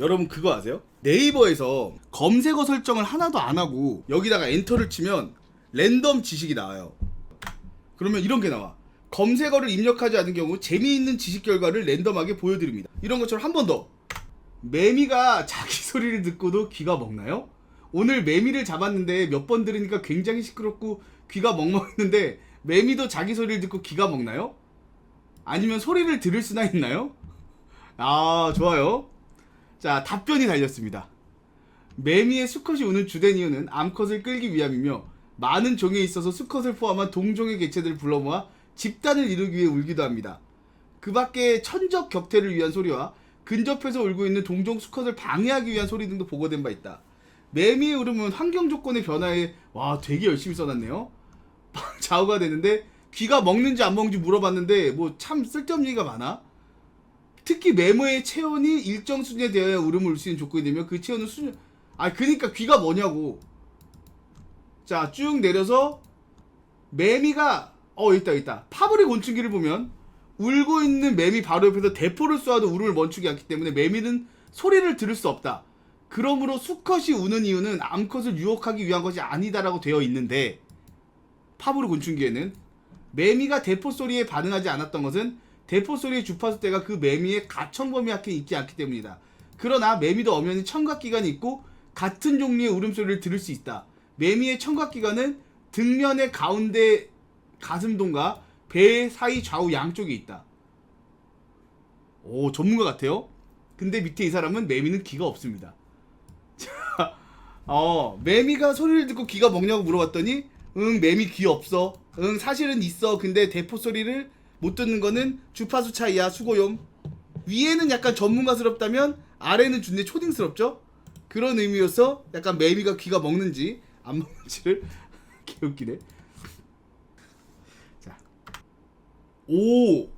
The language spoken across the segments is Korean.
여러분 그거 아세요? 네이버에서 검색어 설정을 하나도 안 하고 여기다가 엔터를 치면 랜덤 지식이 나와요. 그러면 이런 게 나와. 검색어를 입력하지 않은 경우 재미있는 지식 결과를 랜덤하게 보여드립니다. 이런 것처럼 한 번 더. 매미가 자기 소리를 듣고도 귀가 먹나요? 오늘 매미를 잡았는데 몇 번 들으니까 굉장히 시끄럽고 귀가 멍멍했는데 매미도 자기 소리를 듣고 귀가 먹나요? 아니면 소리를 들을 수나 있나요? 아 좋아요. 자 답변이 달렸습니다. 매미의 수컷이 우는 주된 이유는 암컷을 끌기 위함이며 많은 종에 있어서 수컷을 포함한 동종의 개체들을 불러 모아 집단을 이루기 위해 울기도 합니다. 그 밖에 천적 격퇴를 위한 소리와 근접해서 울고 있는 동종 수컷을 방해하기 위한 소리 등도 보고된 바 있다. 매미의 울음은 환경 조건의 변화에 와 되게 열심히 써놨네요. 좌우가 되는데 귀가 먹는지 안 먹는지 물어봤는데 뭐 참 쓸데없는 얘기가 많아. 특히 메모의 체온이 일정 수준에 되어야 울음을 울 수 있는 조건이 되며 그 체온은 수준 아 그니까 귀가 뭐냐고. 자 쭉 내려서 매미가 어 있다 있다. 파브리 곤충기를 보면 울고 있는 매미 바로 옆에서 대포를 쏘아도 울음을 멈추지 않기 때문에 매미는 소리를 들을 수 없다. 그러므로 수컷이 우는 이유는 암컷을 유혹하기 위한 것이 아니다라고 되어 있는데 파브리 곤충기에는 매미가 대포 소리에 반응하지 않았던 것은 대포 소리의 주파수 대가 그 매미의 가청 범위학에 있지 않기 때문이다. 그러나 매미도 엄연히 청각기관이 있고 같은 종류의 울음소리를 들을 수 있다. 매미의 청각기관은 등면의 가운데 가슴동과 배 사이 좌우 양쪽에 있다. 오 전문가 같아요. 근데 밑에 이 사람은 매미는 귀가 없습니다. 자, 어 매미가 소리를 듣고 귀가 먹냐고 물어봤더니 응 매미 귀 없어. 응 사실은 있어. 근데 대포 소리를 못 듣는 거는 주파수 차이야 수고용. 위에는 약간 전문가스럽다면 아래는 준내 초딩스럽죠? 그런 의미로서 약간 매미가 귀가 먹는지 안 먹는지를 개웃기네. 자, 오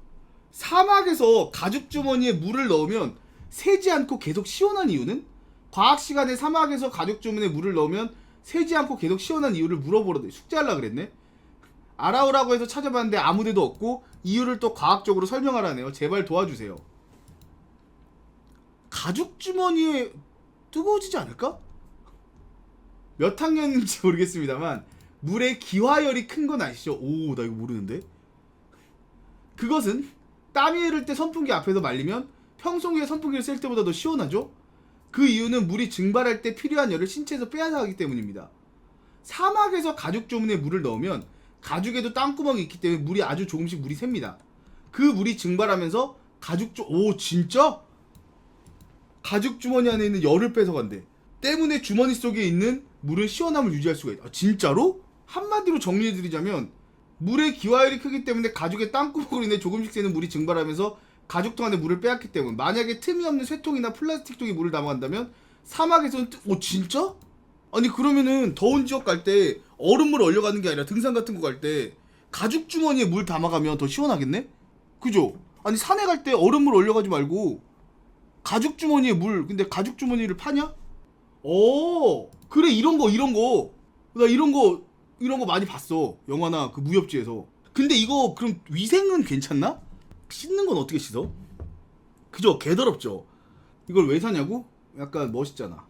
사막에서 가죽 주머니에 물을 넣으면 새지 않고 계속 시원한 이유는? 과학 시간에 사막에서 가죽 주머니에 물을 넣으면 새지 않고 계속 시원한 이유를 물어보러 숙제하려 그랬네. 알아오라고 해서 찾아봤는데 아무 데도 없고 이유를 또 과학적으로 설명하라네요. 제발 도와주세요. 가죽 주머니에 뜨거워지지 않을까? 몇 학년인지 모르겠습니다만 물의 기화열이 큰 건 아시죠? 오, 나 이거 모르는데. 그것은 땀이 흐를 때 선풍기 앞에서 말리면 평소에 선풍기를 쓸 때보다 더 시원하죠? 그 이유는 물이 증발할 때 필요한 열을 신체에서 빼앗아 가기 때문입니다. 사막에서 가죽 주머니에 물을 넣으면 가죽에도 땅구멍이 있기 때문에 물이 아주 조금씩 물이 샙니다. 그 물이 증발하면서 가죽 주, 오, 진짜? 가죽 주머니 안에 있는 열을 뺏어간대. 때문에 주머니 속에 있는 물은 시원함을 유지할 수가 있다. 아, 진짜로? 한마디로 정리해드리자면 물의 기화열이 크기 때문에 가죽의 땅구멍으로 인해 조금씩 새는 물이 증발하면서 가죽통 안에 물을 빼앗기 때문에 만약에 틈이 없는 쇠통이나 플라스틱 통에 물을 담아간다면 사막에서는 뜨... 오 진짜? 아니 그러면은 더운 지역 갈 때 얼음물 얼려가는 게 아니라 등산 같은 거 갈 때 가죽 주머니에 물 담아가면 더 시원하겠네? 그죠? 아니 산에 갈 때 얼음물 얼려가지 말고 가죽 주머니에 물 근데 가죽 주머니를 파냐? 오 그래 이런 거 이런 거 나 이런 거 이런 거 많이 봤어 영화나 그 무협지에서 근데 이거 그럼 위생은 괜찮나? 씻는 건 어떻게 씻어? 그죠 개더럽죠 이걸 왜 사냐고? 약간 멋있잖아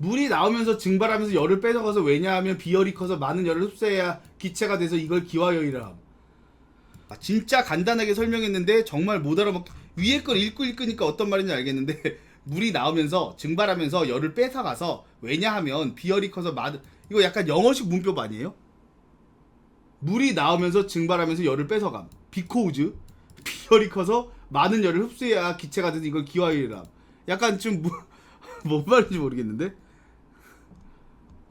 물이 나오면서 증발하면서 열을 뺏어가서 왜냐하면 비열이 커서 많은 열을 흡수해야 기체가 돼서 이걸 기화열이라 함. 아, 진짜 간단하게 설명했는데 정말 못 알아먹 위에 걸 읽고 읽으니까 어떤 말인지 알겠는데 물이 나오면서 증발하면서 열을 뺏어가서 왜냐하면 비열이 커서 많은 이거 약간 영어식 문법 아니에요? 물이 나오면서 증발하면서 열을 뺏어감 비코우즈 비열이 커서 많은 열을 흡수해야 기체가 돼서 이걸 기화열이라 함. 약간 좀 뭐, 뭔 말인지 모르겠는데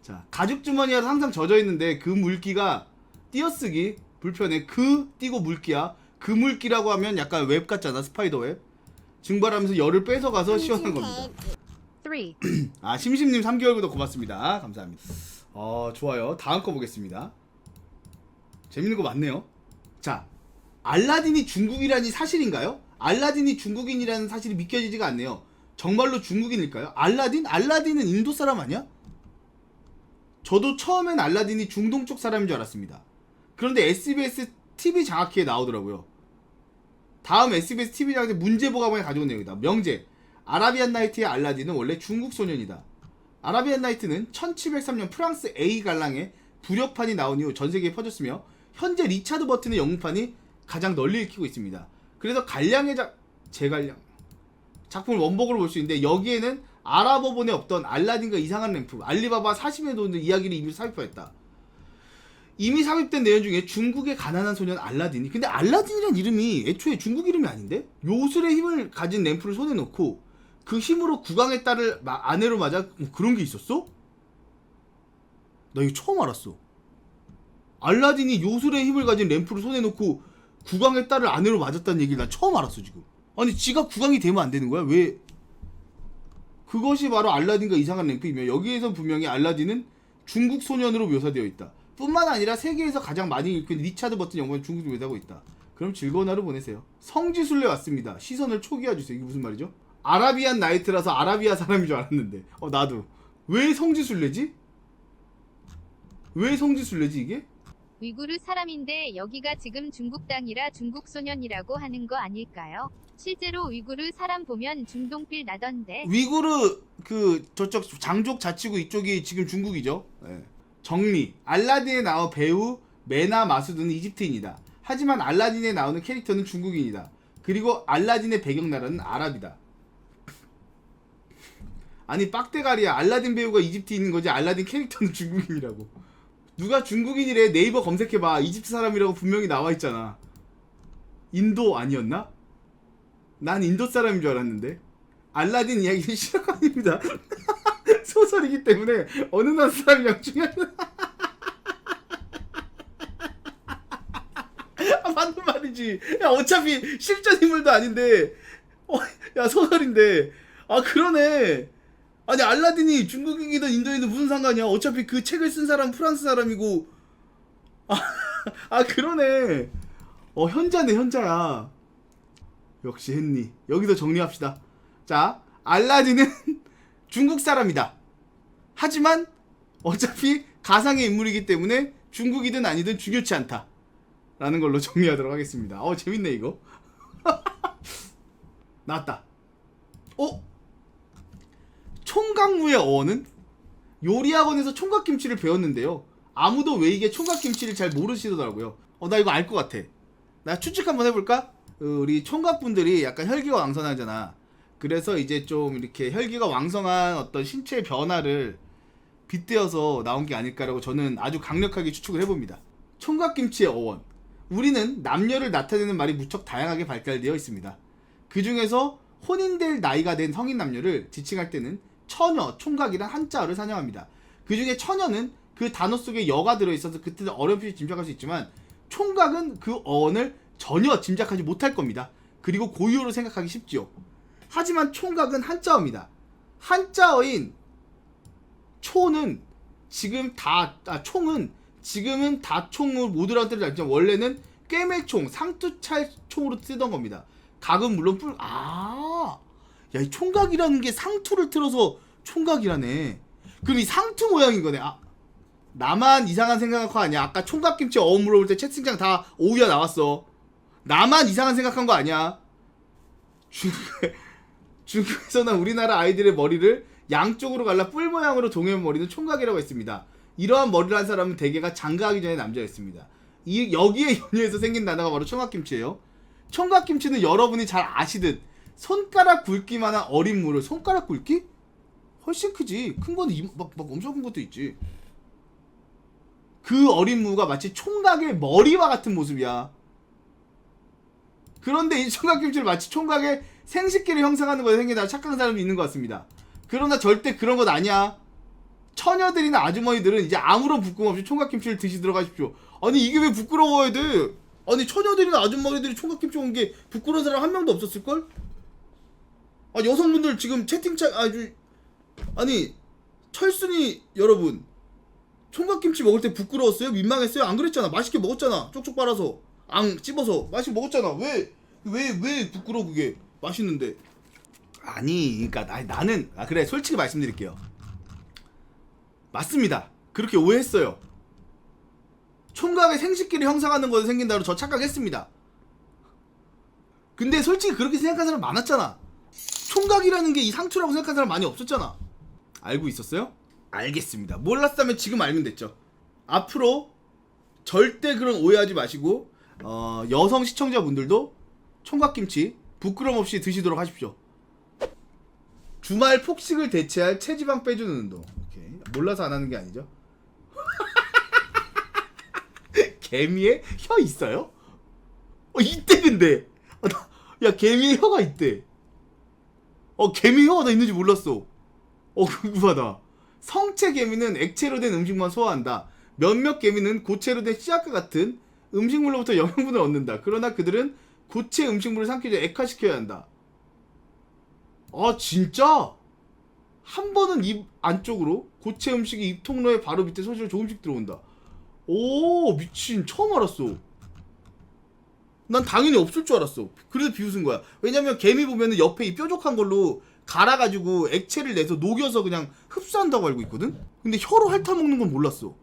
자 가죽 주머니가 항상 젖어 있는데 그 물기가 띄어쓰기 불편해. 그 띄고 물기야. 그 물기라고 하면 약간 웹 같잖아 스파이더 웹. 증발하면서 열을 뺏어가서 시원한 겁니다. three, 아 심심님 3개월 구독 고맙습니다. 감사합니다. 어 좋아요. 다음 거 보겠습니다. 재밌는 거 많네요. 자 알라딘이 중국이라니 사실인가요? 알라딘이 중국인이라는 사실이 믿겨지지가 않네요. 정말로 중국인일까요? 알라딘? 알라딘은 인도 사람 아니야? 저도 처음엔 알라딘이 중동 쪽 사람인 줄 알았습니다. 그런데 SBS TV 장학회에 나오더라고요. 다음 SBS TV 장학회 문제보감에 가져온 내용이다. 명제. 아라비안 나이트의 알라딘은 원래 중국 소년이다. 아라비안 나이트는 1703년 프랑스 A 갈랑에 부력판이 나온 이후 전 세계에 퍼졌으며 현재 리차드 버튼의 영웅판이 가장 널리 읽히고 있습니다. 그래서 갈량의 작 제갈량 작품을 원복으로 볼 수 있는데 여기에는 아랍어본에 없던 알라딘과 이상한 램프, 알리바바 40의 돈들 이야기를 이미 삽입하였다. 이미 삽입된 내용 중에 중국의 가난한 소년 알라딘이 근데 알라딘이란 이름이 애초에 중국 이름이 아닌데 요술의 힘을 가진 램프를 손에 놓고 그 힘으로 국왕의 딸을 마- 아내로 맞아 뭐 그런 게 있었어? 나 이거 처음 알았어. 알라딘이 요술의 힘을 가진 램프를 손에 놓고 국왕의 딸을 아내로 맞았다는 얘기를 나 처음 알았어 지금. 아니 지가 국왕이 되면 안 되는 거야? 왜? 그것이 바로 알라딘과 이상한 램프이며 여기에서 분명히 알라딘은 중국 소년으로 묘사되어 있다. 뿐만 아니라 세계에서 가장 많이 읽힌 리차드 버튼 영화는 중국으로 묘사하고 있다. 그럼 즐거운 하루 보내세요. 성지순례 왔습니다. 시선을 초기화 주세요. 이게 무슨 말이죠? 아라비안 나이트라서 아라비아 사람인 줄 알았는데. 어 나도. 왜 성지순례지? 왜 성지순례지 이게? 위구르 사람인데 여기가 지금 중국 땅이라 중국 소년이라고 하는 거 아닐까요? 실제로 위구르 사람 보면 중동빌 나던데. 위구르 그 저쪽 장족 자치구 이쪽이 지금 중국이죠. 예. 정리. 알라딘에 나온 배우 메나 마수드는 이집트인이다. 하지만 알라딘에 나오는 캐릭터는 중국인이다. 그리고 알라딘의 배경 나라는 아랍이다. 아니 빡대가리야. 알라딘 배우가 이집트인인 거지. 알라딘 캐릭터는 중국인이라고. 누가 중국인이래 네이버 검색해봐. 이집트 사람이라고 분명히 나와 있잖아. 인도 아니었나? 난 인도 사람인 줄 알았는데. 알라딘 이야기는 실화입니다. 소설이기 때문에 어느 나라 사람이랑 중요한 아, 맞는 말이지. 야 어차피 실전 인물도 아닌데, 어, 야 소설인데, 아 그러네. 아니 알라딘이 중국인이든 인도인이든 무슨 상관이야? 어차피 그 책을 쓴 사람 프랑스 사람이고, 아, 아 그러네. 어 현자네 현자야. 역시 했니. 여기서 정리합시다. 자, 알라딘은 중국 사람이다. 하지만 어차피 가상의 인물이기 때문에 중국이든 아니든 중요치 않다. 라는 걸로 정리하도록 하겠습니다. 어, 재밌네, 이거. 나왔다. 어? 총각무의 어원은 요리학원에서 총각김치를 배웠는데요. 아무도 왜 이게 총각김치를 잘 모르시더라고요. 어, 나 이거 알 것 같아. 나 추측 한번 해볼까? 어, 우리 총각분들이 약간 혈기가 왕성하잖아. 그래서 이제 좀 이렇게 혈기가 왕성한 어떤 신체 변화를 빗대어서 나온 게 아닐까라고 저는 아주 강력하게 추측을 해봅니다. 총각김치의 어원. 우리는 남녀를 나타내는 말이 무척 다양하게 발달되어 있습니다. 그 중에서 혼인될 나이가 된 성인 남녀를 지칭할 때는 처녀, 총각이란 한자어를 사용합니다. 그 중에 처녀는 그 단어 속에 여가 들어있어서 그 뜻을 어렴풋이 짐작할 수 있지만 총각은 그 어원을 전혀 짐작하지 못할 겁니다. 그리고 고유어로 생각하기 쉽지요. 하지만 총각은 한자어입니다. 한자어인 초는 지금 다, 아, 총은 지금은 다총을 모두라는 뜻을 알지만 원래는 꿰매총, 상투찰총으로 쓰던 겁니다. 각은 물론 뿔, 아, 야, 이 총각이라는 게 상투를 틀어서 총각이라네. 그럼 이 상투 모양인 거네. 아, 나만 이상한 생각한 거 아니야. 아까 총각김치 어음 물어볼 때 채팅창 다 오우야 나왔어. 나만 이상한 생각한 거 아니야. 중국, 중국에서는 우리나라 아이들의 머리를 양쪽으로 갈라 뿔 모양으로 동해온 머리는 총각이라고 했습니다. 이러한 머리를 한 사람은 대개가 장가하기 전에 남자였습니다. 이 여기에 연유해서 생긴 단어가 바로 총각김치예요. 총각김치는 여러분이 잘 아시듯 손가락 굵기만한 어린 무를 손가락 굵기? 훨씬 크지. 큰 이- 막, 막 엄청 큰 것도 있지. 그 어린 무가 마치 총각의 머리와 같은 모습이야. 그런데 이 총각김치를 마치 총각의 생식기를 형성하는 것에 생겨나 착각한 사람도 있는 것 같습니다. 그러나 절대 그런 것 아니야. 처녀들이나 아주머니들은 이제 아무런 부끄럼 없이 총각김치를 드시 들어가십시오. 아니 이게 왜 부끄러워야 돼? 아니 처녀들이나 아주머니들이 총각김치 온 게 부끄러운 사람 한 명도 없었을걸? 아 여성분들 지금 채팅창 아주 아니 철순이 여러분 총각김치 먹을 때 부끄러웠어요? 민망했어요? 안 그랬잖아. 맛있게 먹었잖아. 쪽쪽 빨아서 앙 찝어서 맛있게 먹었잖아. 왜 왜 왜 부끄러워 그게 맛있는데? 아니, 그러니까 나, 나는 아 그래 솔직히 말씀드릴게요. 맞습니다. 그렇게 오해했어요. 총각의 생식기를 형성하는 것에 생긴다고 저 착각했습니다. 근데 솔직히 그렇게 생각하는 사람 많았잖아. 총각이라는 게 이 상투라고 생각하는 사람 많이 없었잖아. 알고 있었어요? 알겠습니다. 몰랐다면 지금 알면 됐죠. 앞으로 절대 그런 오해하지 마시고 어, 여성 시청자분들도 총각김치 부끄럼 없이 드시도록 하십시오. 주말 폭식을 대체할 체지방 빼주는 운동. 오케이. 몰라서 안 하는 게 아니죠. 개미에 혀 있어요? 어 있대 근데. 어, 나- 야 개미에 혀가 있대. 어 개미 혀가 다 있는지 몰랐어. 어 궁금하다. 성체 개미는 액체로 된 음식만 소화한다. 몇몇 개미는 고체로 된 씨앗과 같은 음식물로부터 영양분을 얻는다. 그러나 그들은 고체 음식물을 삼키지 액화시켜야 한다. 아 진짜? 한 번은 입 안쪽으로 고체 음식이 입 통로의 바로 밑에 소시로 조금씩 들어온다. 오 미친 처음 알았어. 난 당연히 없을 줄 알았어. 그래서 비웃은 거야. 왜냐면 개미 보면은 옆에 이 뾰족한 걸로 갈아가지고 액체를 내서 녹여서 그냥 흡수한다고 알고 있거든? 근데 혀로 핥아먹는 건 몰랐어.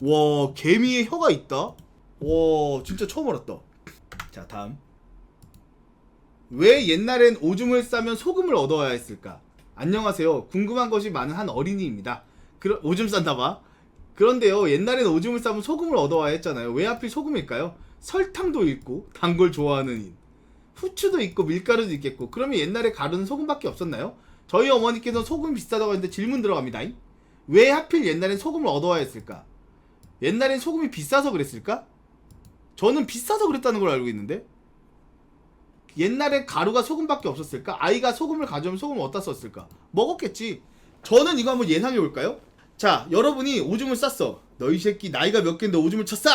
와, 개미에 혀가 있다? 와, 진짜 처음 알았다. 자, 다음. 왜 옛날엔 오줌을 싸면 소금을 얻어야 했을까? 안녕하세요. 궁금한 것이 많은 한 어린이입니다. 그러, 오줌 싼다 봐. 그런데요, 옛날엔 오줌을 싸면 소금을 얻어와야 했잖아요. 왜 하필 소금일까요? 설탕도 있고, 단 걸 좋아하는 인. 후추도 있고, 밀가루도 있겠고, 그러면 옛날에 가루는 소금밖에 없었나요? 저희 어머니께서 소금 비싸다고 했는데 질문 들어갑니다. 왜 하필 옛날엔 소금을 얻어와야 했을까? 옛날엔 소금이 비싸서 그랬을까? 저는 비싸서 그랬다는 걸 알고 있는데 옛날에 가루가 소금밖에 없었을까? 아이가 소금을 가져오면 소금을 어디다 썼을까? 먹었겠지. 저는 이거 한번 예상해 볼까요? 자, 여러분이 오줌을 쌌어. 너이 새끼 나이가 몇 갠데 오줌을 쳤어?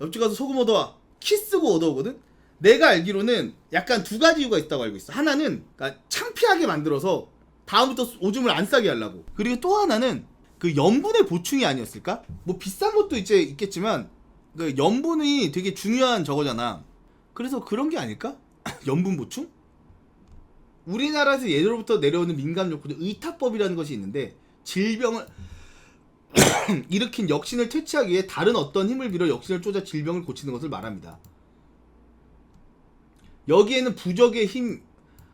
옆집 가서 소금 얻어와. 키 쓰고 얻어오거든? 내가 알기로는 약간 두 가지 이유가 있다고 알고 있어. 하나는 그러니까 창피하게 만들어서 다음부터 오줌을 안 싸게 하려고. 그리고 또 하나는 그 염분의 보충이 아니었을까? 뭐 비싼 것도 이제 있겠지만 그 염분이 되게 중요한 저거잖아. 그래서 그런 게 아닐까? 염분 보충? 우리나라에서 예로부터 내려오는 민감 욕구는 의탁법이라는 것이 있는데 질병을 일으킨 역신을 퇴치하기 위해 다른 어떤 힘을 빌어 역신을 쫓아 질병을 고치는 것을 말합니다. 여기에는 부적의 힘,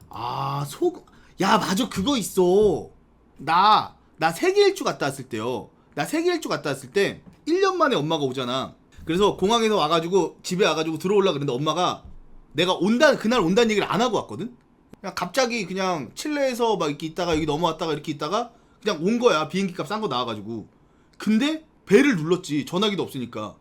아, 속, 야, 맞아, 그거 있어. 나, 나 세계 일주 갔다 왔을 때요. 나 세계 일주 갔다 왔을 때, 1년 만에 엄마가 오잖아. 그래서 공항에서 와가지고, 집에 와가지고 들어올라 그랬는데 엄마가 내가 온다, 그날 온다는 얘기를 안 하고 왔거든? 그냥 갑자기 그냥 칠레에서 막 이렇게 있다가 여기 넘어왔다가 이렇게 있다가 그냥 온 거야. 비행기 값 싼 거 나와가지고. 근데 배를 눌렀지. 전화기도 없으니까.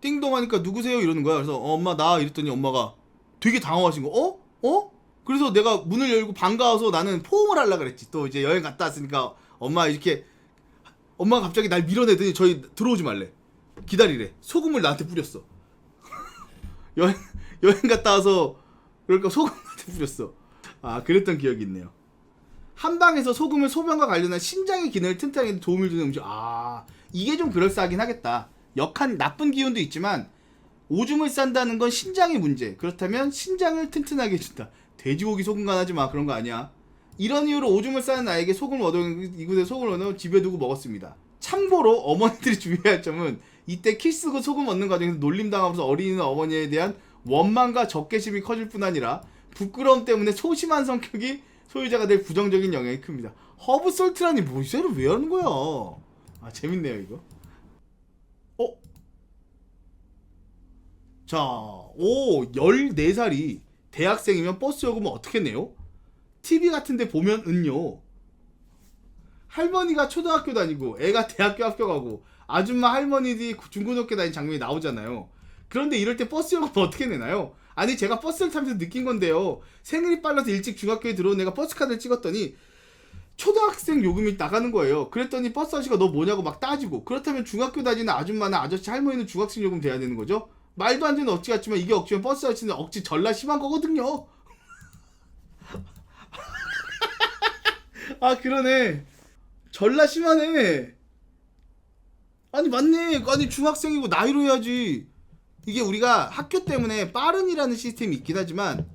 띵동 하니까 누구세요? 이러는 거야. 그래서 어, 엄마 나 이랬더니 엄마가 되게 당황하신 거. 어? 어? 그래서 내가 문을 열고 반가워서 나는 포옹을 하려 그랬지. 또 이제 여행 갔다 왔으니까 엄마 이렇게 엄마가 갑자기 날 밀어내더니 저희 들어오지 말래. 기다리래. 소금을 나한테 뿌렸어. 여행 여행 갔다 와서 그러니까 소금 나한테 뿌렸어. 아 그랬던 기억이 있네요. 한방에서 소금을 소변과 관련한 신장의 기능을 튼튼하게 도움을 주는 음식. 아 이게 좀 그럴싸하긴 하겠다. 역한 나쁜 기운도 있지만 오줌을 싼다는 건 신장의 문제. 그렇다면 신장을 튼튼하게 해준다. 돼지고기 소금간 하지 마. 그런 거 아니야. 이런 이유로 오줌을 싸는 나에게 소금을 얻어 이곳에 소금을 얻어 집에 두고 먹었습니다. 참고로 어머니들이 주의해야 할 점은 이때 키 쓰고 소금 얻는 과정에서 놀림당하면서 어린이는 어머니에 대한 원망과 적개심이 커질 뿐 아니라 부끄러움 때문에 소심한 성격이 소유자가 될 부정적인 영향이 큽니다. 허브 솔트라니 뭐 이새를 왜 하는 거야? 아 재밌네요 이거. 어? 자, 오 14살이 대학생이면 버스 요금은 어떻게 내요? TV 같은 데 보면 은요. 할머니가 초등학교 다니고 애가 대학교 합격하고 아줌마 할머니들이 중고등학교 다니는 장면이 나오잖아요. 그런데 이럴 때 버스 요금 어떻게 내나요? 아니 제가 버스를 타면서 느낀 건데요. 생일이 빨라서 일찍 중학교에 들어온 애가 버스 카드를 찍었더니 초등학생 요금이 나가는 거예요. 그랬더니 버스 아저씨가 너 뭐냐고 막 따지고 그렇다면 중학교 다니는 아줌마나 아저씨 할머니는 중학생 요금 돼야 되는 거죠? 말도 안 되는 억지 같지만 이게 억지면 버스 아저씨는 억지 전라 심한 거거든요. 아 그러네. 전라 심하네. 아니 맞네. 아니 중학생이고 나이로 해야지. 이게 우리가 학교 때문에 빠른이라는 시스템이 있긴 하지만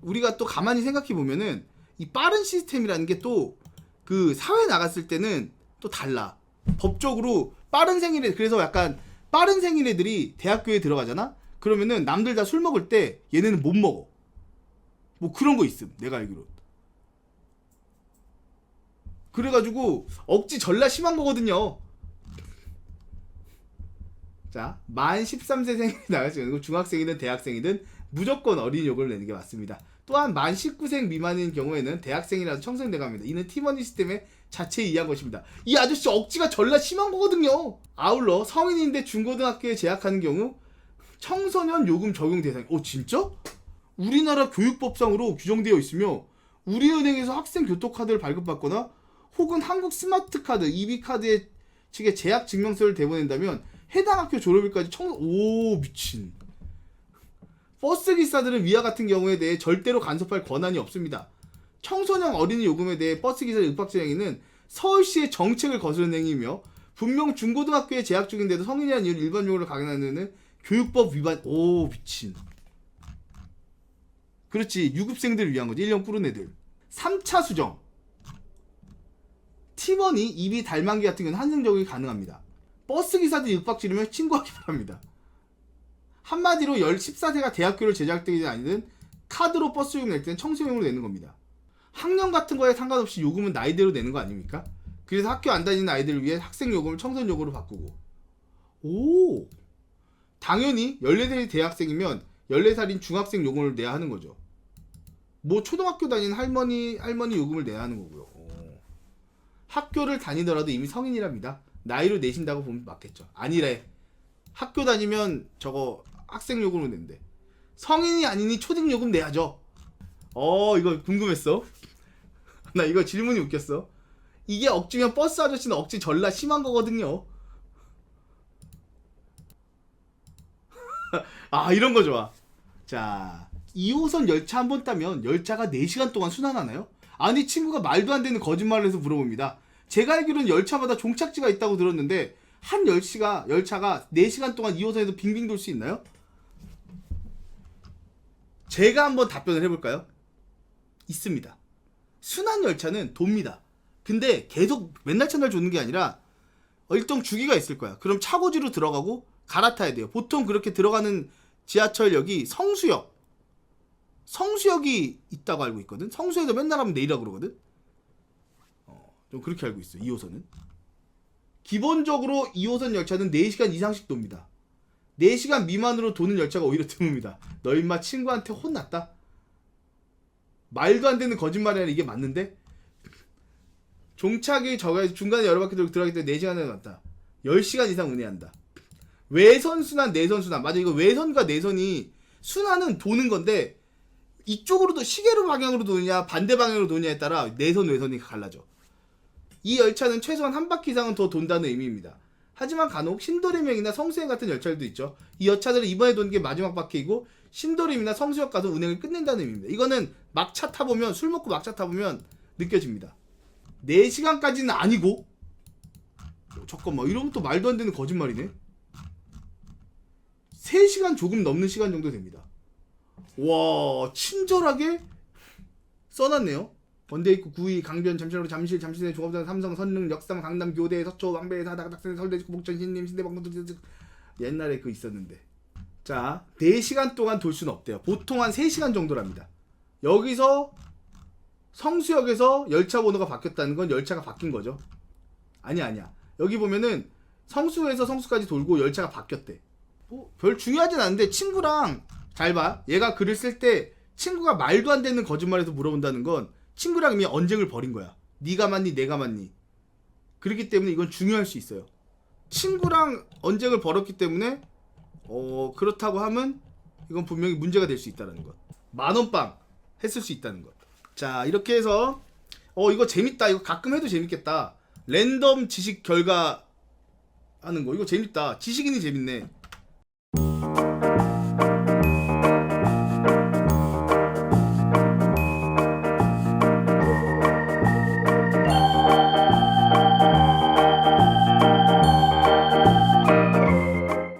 우리가 또 가만히 생각해 보면은 이 빠른 시스템이라는 게 또 그 사회 나갔을 때는 또 달라. 법적으로 빠른 생일에 그래서 약간 빠른 생일 애들이 대학교에 들어가잖아. 그러면은 남들 다 술 먹을 때 얘네는 못 먹어. 뭐 그런 거 있음. 내가 알기로. 그래가지고 억지 전라 심한 거거든요. 자, 만 13세생이 나갈 수 있는 거 중학생이든 대학생이든 무조건 어린이 요금을 내는 게 맞습니다. 또한 만 19세 미만인 경우에는 대학생이라도 청소년 대갑니다. 이는 팀원이 시스템의 자체에 의한 것입니다. 이 아저씨 억지가 전라 심한 거거든요. 아울러 성인인데 중고등학교에 재학하는 경우 청소년 요금 적용 대상. 오 진짜? 우리나라 교육법상으로 규정되어 있으며 우리은행에서 학생 교통카드를 발급받거나 혹은 한국 스마트카드, EB카드의 측에 제약 증명서를 대보낸다면 해당 학교 졸업일까지 청... 오 미친. 버스 기사들은 위와 같은 경우에 대해 절대로 간섭할 권한이 없습니다. 청소년 어린이 요금에 대해 버스 기사의 윽박 행위는 서울시의 정책을 거스르는 행위이며 분명 중고등학교에 재학 중인데도 성인이라는 이유로 일반 요금을 강요하는 교육법 위반 오 미친. 그렇지. 유급생들을 위한 거지. 1년 꾸른 애들. 3차 수정. 팀원이 입이 달만기 같은 경우는 한승 적용이 가능합니다 버스 기사들이 윽박 지르면 신고하기 바랍니다 한마디로 1 14세가 대학교를 제작되든 아니든 카드로 버스 요금 낼 때는 청소용으로 내는 겁니다 학년 같은 거에 상관없이 요금은 나이대로 내는 거 아닙니까? 그래서 학교 안 다니는 아이들을 위해 학생 요금을 청소년 요금으로 바꾸고 오 당연히 14살이 대학생이면 14살인 중학생 요금을 내야 하는 거죠. 뭐 초등학교 다니는 할머니 할머니 요금을 내야 하는 거고요. 오. 학교를 다니더라도 이미 성인이랍니다. 나이로 내신다고 보면 맞겠죠. 아니래. 학교 다니면 저거 학생 요금을 낸대. 성인이 아니니 초딩 요금 내야죠. 어 이거 궁금했어. 나 이거 질문이 웃겼어. 이게 억지면 버스 아저씨는 억지 전라 심한 거거든요. 아 이런 거 좋아. 자 2호선 열차 한번 따면 열차가 4시간 동안 순환하나요? 아니 친구가 말도 안 되는 거짓말을 해서 물어봅니다. 제가 알기로는 열차마다 종착지가 있다고 들었는데 한 열시가 열차가 4시간 동안 2호선에서 빙빙 돌 수 있나요? 제가 한번 답변을 해볼까요? 있습니다. 순환 열차는 돕니다. 근데 계속 맨날 첫날 조는 게 아니라 일정 주기가 있을 거야. 그럼 차고지로 들어가고 갈아타야 돼요. 보통 그렇게 들어가는 지하철역이 성수역. 성수역이 있다고 알고 있거든. 성수에서 맨날 하면 내리라 그러거든. 어, 좀 그렇게 알고 있어요. 2호선은. 기본적으로 2호선 열차는 4시간 이상씩 돕니다. 4시간 미만으로 도는 열차가 오히려 드뭅니다. 너 임마 친구한테 혼났다? 말도 안 되는 거짓말이 아니라 이게 맞는데? 종착이 저가 중간에 여러 바퀴 돌고 들어가기 때문에 4시간에 갔다. 10시간 이상 운행한다. 외선 순환, 내선 순환. 맞아, 이거 외선과 내선이 순환은 도는 건데 이쪽으로도 시계로 방향으로 도느냐 반대 방향으로 도느냐에 따라 내선 외선이 갈라져. 이 열차는 최소한 한 바퀴 이상은 더 돈다는 의미입니다. 하지만 간혹 신도림역이나 성수역 같은 열차들도 있죠. 이 열차들은 이번에 도는 게 마지막 바퀴이고 신도림이나 성수역 가서 운행을 끝낸다는 의미입니다. 이거는 막차 타보면 술 먹고 막차 타보면 느껴집니다. 4시간까지는 아니고 어, 잠깐만 이러면 또 말도 안 되는 거짓말이네. 3시간 조금 넘는 시간 정도 됩니다. 와 친절하게 써놨네요. 입구 구이 강변 잠실로 잠실 잠실내 종합장 삼성 선릉 역삼 강남 교대 서초 왕배 사다가 닥산 서울대 북천 신림 신대 방동 옛날에 그 있었는데 자 4시간 동안 돌 수는 없대요. 보통 한 3시간 정도랍니다. 여기서 성수역에서 열차 번호가 바뀌었다는 건 열차가 바뀐 거죠. 아니 아니야. 여기 보면은 성수에서 성수까지 돌고 열차가 바뀌었대. 뭐 별 중요하진 않은데 친구랑 잘 봐. 얘가 글을 쓸 때 친구가 말도 안 되는 거짓말해서 물어본다는 건 친구랑 이미 언쟁을 벌인 거야. 네가 맞니 내가 맞니. 그렇기 때문에 이건 중요할 수 있어요. 친구랑 언쟁을 벌였기 때문에 어 그렇다고 하면 이건 분명히 문제가 될 수 있다는 것. 만원빵 했을 수 있다는 것. 자 이렇게 해서 어 이거 재밌다. 이거 가끔 해도 재밌겠다. 랜덤 지식 결과 하는 거 이거 재밌다. 지식인이 재밌네.